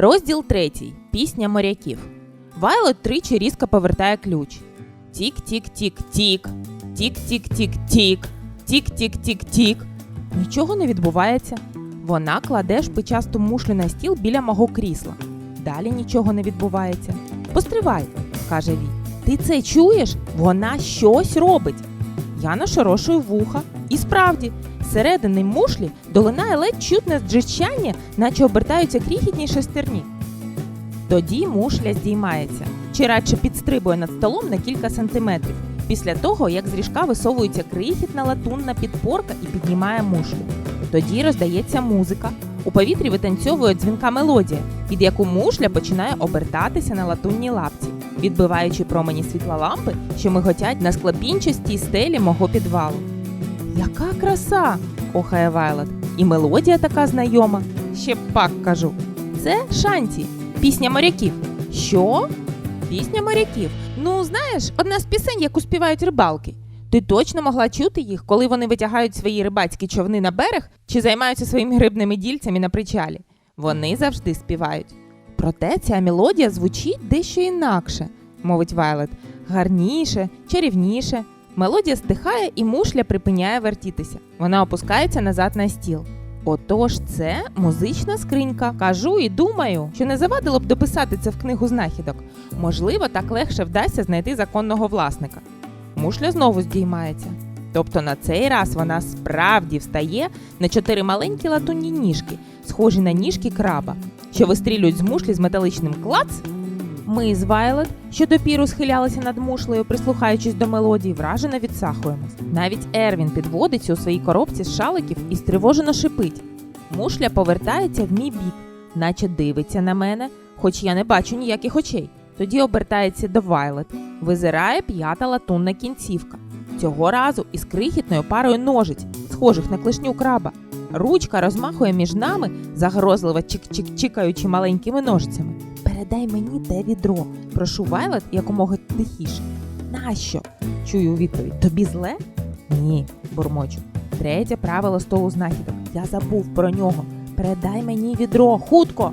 Розділ третій. Пісня моряків. Вайлот тричі різко повертає ключ. Тік-тік-тік-тік. Тік-тік-тік-тік. Тік-тік-тік-тік. Нічого не відбувається. Вона кладе шпичасту мушлю на стіл біля мого крісла. Далі нічого не відбувається. Постривай, каже Ві. Ти це чуєш? Вона щось робить. Я нашорошую вуха. І справді, зсередини мушлі долинає ледь чутне джичання, наче обертаються крихітні шестерні. Тоді мушля здіймається, чи радше підстрибує над столом на кілька сантиметрів, після того, як з ріжка висовується крихітна латунна підпорка і піднімає мушлю. Тоді роздається музика. У повітрі витанцьовує дзвінка мелодія, від яку мушля починає обертатися на латунній лапці, відбиваючи промені світла лампи, що миготять на склепінчастій стелі мого підвалу. Яка краса! охає Вайлот. І мелодія така знайома. Ще пак кажу. Це шанті, пісня моряків. Що? Пісня моряків. Ну, знаєш, одна з пісень, яку співають рибалки. Ти точно могла чути їх, коли вони витягають свої рибацькі човни на берег чи займаються своїми грибними дільцями на причалі. Вони завжди співають. Проте ця мелодія звучить дещо інакше, мовить Вайлет. Гарніше, чарівніше. Мелодія стихає і мушля припиняє вертітися. Вона опускається назад на стіл. Отож, це музична скринька. Кажу і думаю, що не завадило б дописати це в книгу знахідок. Можливо, так легше вдасться знайти законного власника. Мушля знову здіймається. Тобто на цей раз вона справді встає на чотири маленькі латунні ніжки, схожі на ніжки краба, що вистрілюють з мушлі з металичним клац. Ми з Вайлет, що допіру схилялися над мушлею, прислухаючись до мелодії, вражено відсахуємось. Навіть Ервін підводиться у своїй коробці з шаликів і стривожено шипить. Мушля повертається в мій бік, наче дивиться на мене, хоч я не бачу ніяких очей. Тоді обертається до Вайлет. Визирає п'ята латунна кінцівка. Цього разу із крихітною парою ножиць, схожих на клешню краба. Ручка розмахує між нами, загрозливо чик-чик-чикаючи маленькими ножицями. Передай мені те відро. Прошу Вайлет якомога тихіше. Нащо? чую у відповідь. Тобі зле? Ні, бурмочу. Третє правило столу знахідок. Я забув про нього. Передай мені відро, хутко.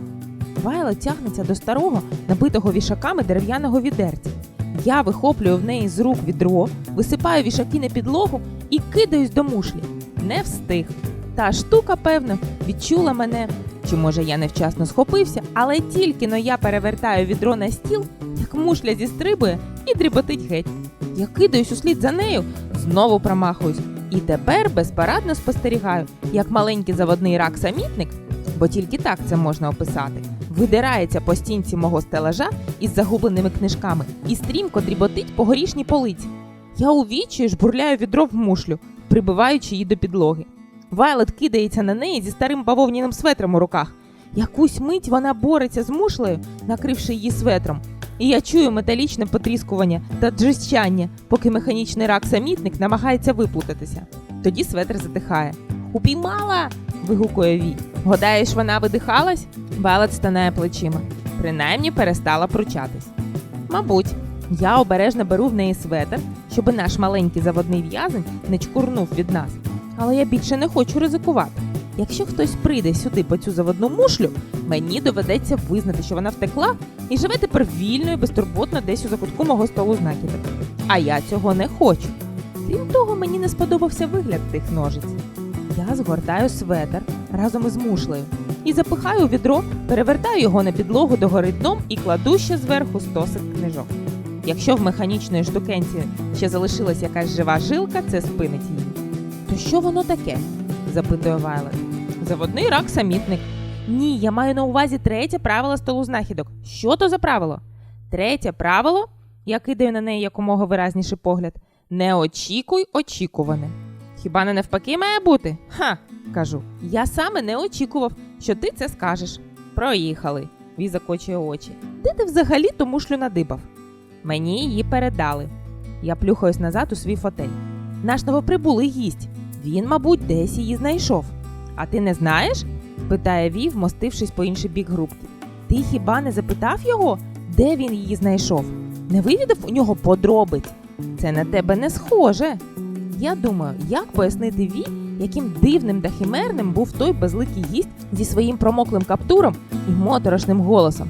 Вайлет тягнеться до старого, набитого вішаками дерев'яного відерця. Я вихоплюю в неї з рук відро, висипаю вішаки на підлогу і кидаюсь до мушлі. Не встиг. Та штука, певно, відчула мене. Чи може я невчасно схопився, але тільки но я перевертаю відро на стіл, як мушля зістрибує і дріботить геть. Я кидаюсь услід за нею, знову промахуюсь. І тепер безпарадно спостерігаю, як маленький заводний рак-самітник, бо тільки так це можна описати, видирається по стінці мого стелажа із загубленими книжками і стрімко дріботить по горішній полиці. Я у відчаю жбурляю відро в мушлю, прибиваючи її до підлоги. Вайлет кидається на неї зі старим бавовняним светром у руках. Якусь мить вона бореться з мушлею, накривши її светром. І я чую металічне потріскування та джищання, поки механічний рак-самітник намагається виплутатися. Тоді светр затихає. Упіймала. вигукує Ві. Гадаєш, вона видихалась? Вайлет стинає плечима. Принаймні перестала пручатись. Мабуть, я обережно беру в неї светр, щоби наш маленький заводний в'язень не чкурнув від нас. Але я більше не хочу ризикувати. Якщо хтось прийде сюди по цю заводну мушлю, мені доведеться визнати, що вона втекла і живе тепер вільно і безтурботно десь у закутку мого столу знаків. А я цього не хочу. Крім того, мені не сподобався вигляд тих ножиць. Я згортаю светр разом із мушлею і запихаю у відро, перевертаю його на підлогу догори дном і кладу ще зверху стосик книжок. Якщо в механічної штукенці ще залишилась якась жива жилка, це спинить її. То що воно таке? запитує Вайлет. Заводний рак самітник. Ні, я маю на увазі третє правило столу знахідок. Що то за правило? Третє правило, я кидаю на неї якомога виразніший погляд. Не очікуй очікуване. Хіба не навпаки має бути? Ха, кажу. Я саме не очікував, що ти це скажеш. Проїхали. Ві закочує очі. Де ти взагалі ту мушлю надибав? Мені її передали. Я плюхаюсь назад у свій фотель. Наш новоприбулий гість. Він, мабуть, десь її знайшов. А ти не знаєш? питає Ві, вмостившись по інший бік грубки. Ти хіба не запитав його, де він її знайшов? Не вивідав у нього подробиць? Це на тебе не схоже. Я думаю, як пояснити Ві, яким дивним та химерним був той безликий гість зі своїм промоклим каптуром і моторошним голосом.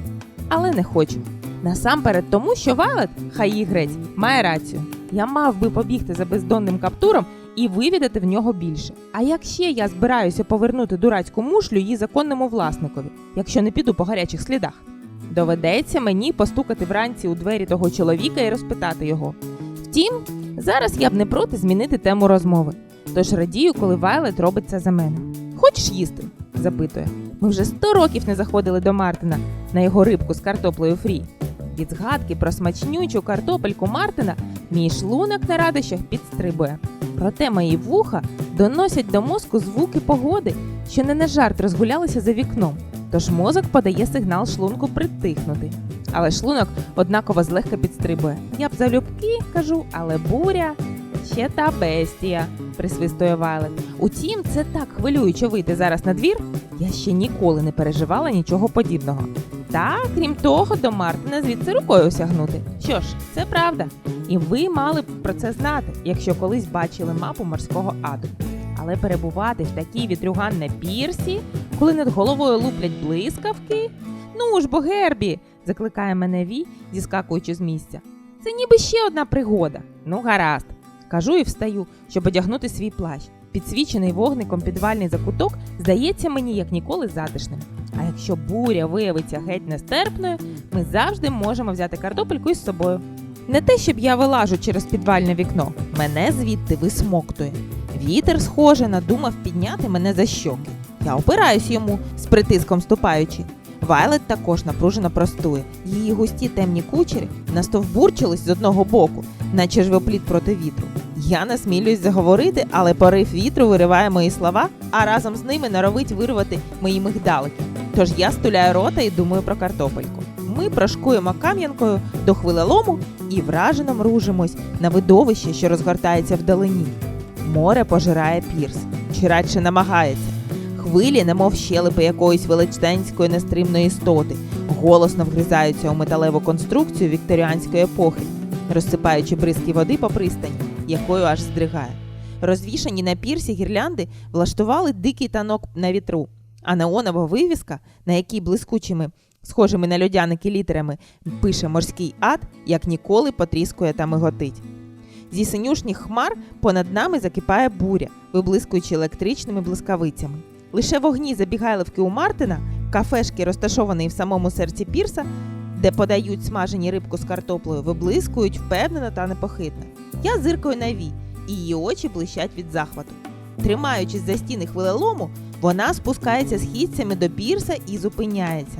Але не хочу. Насамперед тому, що Вайлет, хай її грець, має рацію. Я мав би побігти за бездонним каптуром і вивідати в нього більше. А як ще я збираюся повернути дурацьку мушлю її законному власникові, якщо не піду по гарячих слідах? Доведеться мені постукати вранці у двері того чоловіка і розпитати його. Втім, зараз я б не проти змінити тему розмови. Тож радію, коли Вайлет робить це за мене. Хочеш їсти? запитує. Ми вже сто років не заходили до Мартина на його рибку з картоплею фрі. Від згадки про смачнючу картопельку Мартина мій шлунок на радощах підстрибує. Проте мої вуха доносять до мозку звуки погоди, що не на жарт розгулялися за вікном. Тож мозок подає сигнал шлунку притихнути. Але шлунок однаково злегка підстрибує. Я б залюбки кажу, але буря ще та бестія, присвистує Вайлет. Утім, це так хвилююче вийти зараз на двір. Я ще ніколи не переживала нічого подібного. Та, крім того, до Мартина звідси рукою осягнути. Що ж, це правда. І ви мали б про це знати, якщо колись бачили мапу морського аду. Але перебувати в такій вітрюган на пірсі, коли над головою луплять блискавки. Ну ж бо Гербі, закликає мене Ві, зіскакуючи з місця. Це ніби ще одна пригода. Ну, гаразд. Кажу і встаю, щоб одягнути свій плащ. Підсвічений вогником підвальний закуток здається мені як ніколи затишним. А якщо буря виявиться геть нестерпною, ми завжди можемо взяти картопельку із собою. Не те, щоб я вилажу через підвальне вікно, мене звідти висмоктує. Вітер, схоже, надумав підняти мене за щоки. Я опираюсь йому, з притиском ступаючи. Вайлет також напружено простує. Її густі темні кучері настовбурчились з одного боку, наче ж живопліт проти вітру. Я насмілююсь заговорити, але порив вітру вириває мої слова, а разом з ними норовить вирвати мої мигдалики. Тож я стуляю рота і думаю про картопельку. Ми прошкуємо кам'янкою до хвилелому і вражено мружимось на видовище, що розгортається вдалині. Море пожирає пірс, чи радше намагається. Хвилі, немов щелепи якоїсь величезенської нестримної істоти, голосно вгризаються у металеву конструкцію вікторіанської епохи, розсипаючи бризки води по пристані, якою аж здригає. Розвішані на пірсі гірлянди влаштували дикий танок на вітру, а неонова вивіска, на якій блискучими, схожими на льодяники літерами, пише морський ад, як ніколи потріскує та миготить. Зі синюшніх хмар понад нами закипає буря, виблискуючи електричними блискавицями. Лише вогні забігайливки у Мартина, кафешки, розташовані в самому серці пірса, де подають смажені рибку з картоплею, виблискують впевнено та непохитно. Я зиркаю на ві, і її очі блищать від захвату. Тримаючись за стіни хвилелому, вона спускається східцями до пірса і зупиняється.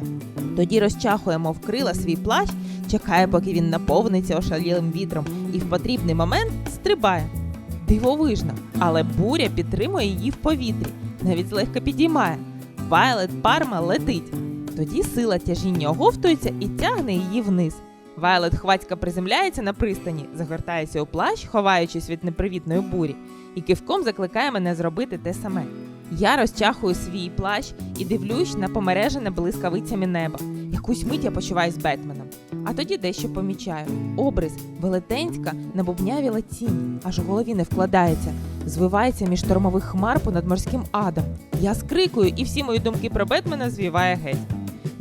Тоді розчахує, мов крила свій плащ, чекає, поки він наповниться ошалілим вітром, і в потрібний момент стрибає. Дивовижно, але буря підтримує її в повітрі, навіть злегка підіймає. Вайлет парма летить. Тоді сила тяжіння оговтується і тягне її вниз. Вайлет хвацька приземляється на пристані, загортається у плащ, ховаючись від непривітної бурі, і кивком закликає мене зробити те саме. Я розчахую свій плащ і дивлюсь на помережене блискавицями небо. Якусь мить я почуваюсь Бетменом. А тоді дещо помічаю. Обрис, велетенська, набубнявіла тінь, аж у голові не вкладається, звивається між штормових хмар понад морським адом. Я скрикую, і всі мої думки про Бетмена звіває геть.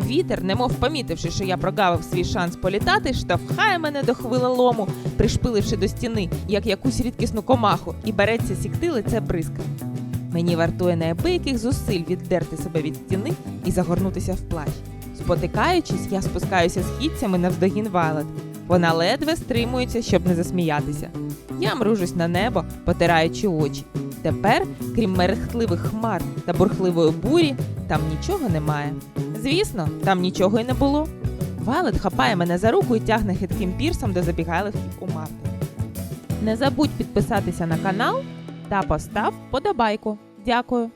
Вітер, немов помітивши, що я прогавив свій шанс політати, штовхає мене до хвилелому, пришпиливши до стіни, як якусь рідкісну комаху, і береться сікти лице бризками. Мені вартує неабияких зусиль віддерти себе від стіни і загорнутися в плащ. Спотикаючись, я спускаюся східцями навздогін Вайлет. Вона ледве стримується, щоб не засміятися. Я мружусь на небо, потираючи очі. Тепер, крім мерехтливих хмар та бурхливої бурі, там нічого немає. Звісно, там нічого й не було. Вайлет хапає мене за руку і тягне хитким пірсом до забігайлівків у Марти. Не забудь підписатися на канал та постав подобайку. Дякую.